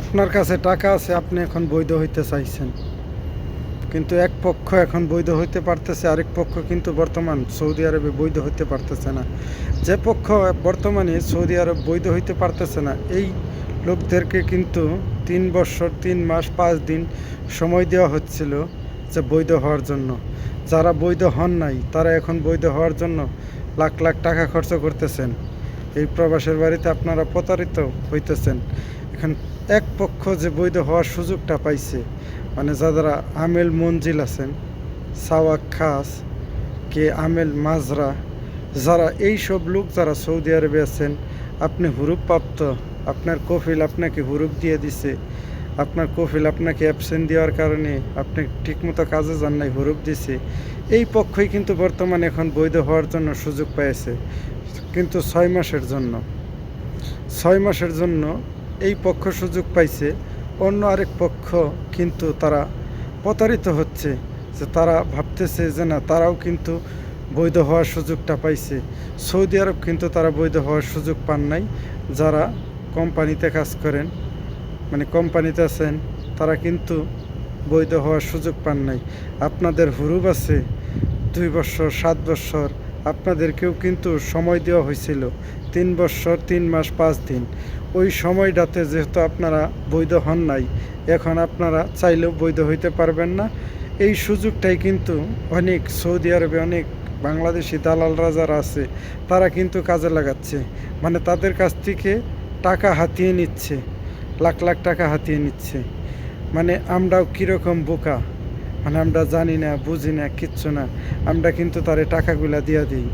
আপনার কাছে টাকা আছে, আপনি এখন বৈধ হইতে চাইছেন। কিন্তু এক পক্ষ এখন বৈধ হইতে পারতেছে, আরেক পক্ষ কিন্তু বর্তমান সৌদি আরবে বৈধ হইতে পারতেছে না। যে পক্ষ বর্তমানে সৌদি আরব বৈধ হইতে পারতেছে না, এই লোকদেরকে কিন্তু তিন বছর, তিন মাস, পাঁচ দিন সময় দেওয়া হচ্ছিল যে বৈধ হওয়ার জন্য। যারা বৈধ হন নাই, তারা এখন বৈধ হওয়ার জন্য লাখ লাখ টাকা খরচ করতেছেন। এই প্রবাসের বাড়িতে আপনারা প্রতারিত হইতেছেন। এখন এক পক্ষ যে বৈধ হওয়ার সুযোগটা পাইছে মানে যারা আমেল মঞ্জিল আছেন, সাওয়াক খাস, কে আমেল মাজরা, যারা এই সব লোক যারা সৌদি আরবে আছেন, আপনি হুরুপ প্রাপ্ত আপনার কফিল আপনাকে হুরুপ দিয়ে দিছে, আপনার কফিল আপনাকে অ্যাবসেন্ট দেওয়ার কারণে আপনি ঠিকমতো কাজে যান নাই, হুরুপ দিছে, এই পক্ষই কিন্তু বর্তমানে এখন বৈধ হওয়ার জন্য সুযোগ পেয়েছে কিন্তু ছয় মাসের জন্য, ছয় মাসের জন্য এই পক্ষ সুযোগ পাইছে, অন্য আরেক পক্ষ কিন্তু তারা প্রতারিত হচ্ছে যে তারা ভাবতেছে যে না, তারাও কিন্তু বৈধ হওয়ার সুযোগটা পাইছে। সৌদি আরব কিন্তু তারা বৈধ হওয়ার সুযোগ পান নাই। যারা কোম্পানিতে কাজ করেন মানে কোম্পানিতে আছেন, তারা কিন্তু বৈধ হওয়ার সুযোগ পান নাই। আপনাদের হুরুব আছে দুই বছর, সাত বছর আপনাদেরকেও কিন্তু সময় দেওয়া হয়েছিল। তিন বছর, তিন মাস, পাঁচ দিন। ওই সময়টাতে যেহেতু আপনারা বৈধ হন নাই, এখন আপনারা চাইলেও বৈধ হইতে পারবেন না। এই সুযোগটাই কিন্তু অনেক সৌদি আরবে অনেক বাংলাদেশি দালালরা যারা আছে, তারা কিন্তু কাজে লাগাচ্ছে। মানে তাদের কাছ থেকে টাকা হাতিয়ে নিচ্ছে, লাখ লাখ টাকা হাতিয়ে নিচ্ছে। মানে আমরাও কীরকম বোকা? মানে আমরা জানি না, বুঝি না, কিচ্ছু না। আমরা কিন্তু তারে টাকাগুলা দিয়া দিই।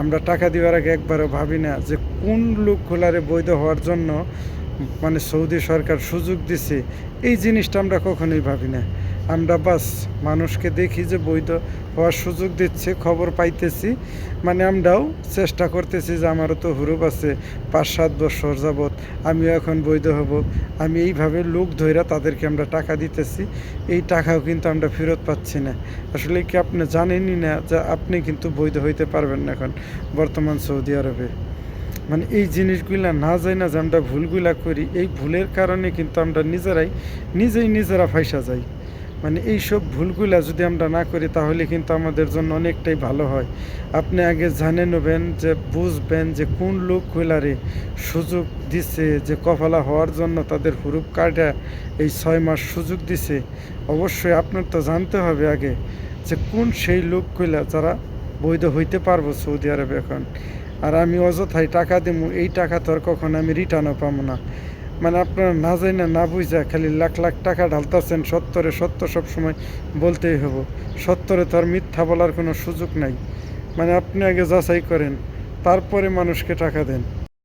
আমরা টাকা দেওয়ার আগে একবারও ভাবি না যে কোন লোকগুলারে বৈধ হওয়ার জন্য মানে সৌদি সরকার সুযোগ দিছে। এই জিনিসটা আমরা কখনোই ভাবি না। আমরা বাস, মানুষকে দেখি যে বৈধ হওয়ার সুযোগ দিচ্ছে, খবর পাইতেছি। মানে আমরাও চেষ্টা করতেছি যে আমারও তো হুরুপ আছে, পাঁচ সাত বছর যাবৎ আমিও এখন বৈধ হব। আমি এইভাবে লোক ধইরা তাদেরকে আমরা টাকা দিতেছি, এই টাকাও কিন্তু আমরা ফেরত পাচ্ছি না। আসলে কি আপনি জানেনই না যে আপনি কিন্তু বৈধ হইতে পারবেন না এখন বর্তমান সৌদি আরবে? মানে এই জিনিসগুলা না যাই না যে আমরা ভুলগুলা করি, এই ভুলের কারণে কিন্তু আমরা নিজেরাই, নিজেই নিজেরা ফাইসা যাই। মানে এই সব ভুলগুলা যদি আমরা না করি, তাহলে কিন্তু আমাদের জন্য অনেকটাই ভালো হয়। আপনি আগে জানে নেবেন যে, বুঝবেন যে কোন লোকগুলারে সুযোগ দিছে যে কফালা হওয়ার জন্য তাদের হুরুপ কার্ডে এই ছয় মাস সুযোগ দিছে। অবশ্যই আপনার তো জানতে হবে আগে যে কোন সেই লোকগুলা যারা বৈধ হইতে পারব সৌদি আরবে এখন। আর আমি অযথায় টাকা দেবো এই টাকা তো আর কখন আমি রিটার্নও পাবো না। মানে আপনারা না যাই না না বুঝা, খালি লাখ লাখ টাকা ঢালতেছেন, সত্তরে সত্য সব সময় বলতেই হব সত্তরে তো আর মিথ্যা বলার কোনো সুযোগ নাই। মানে আপনি আগে যাচাই করেন, তারপরে মানুষকে টাকা দেন।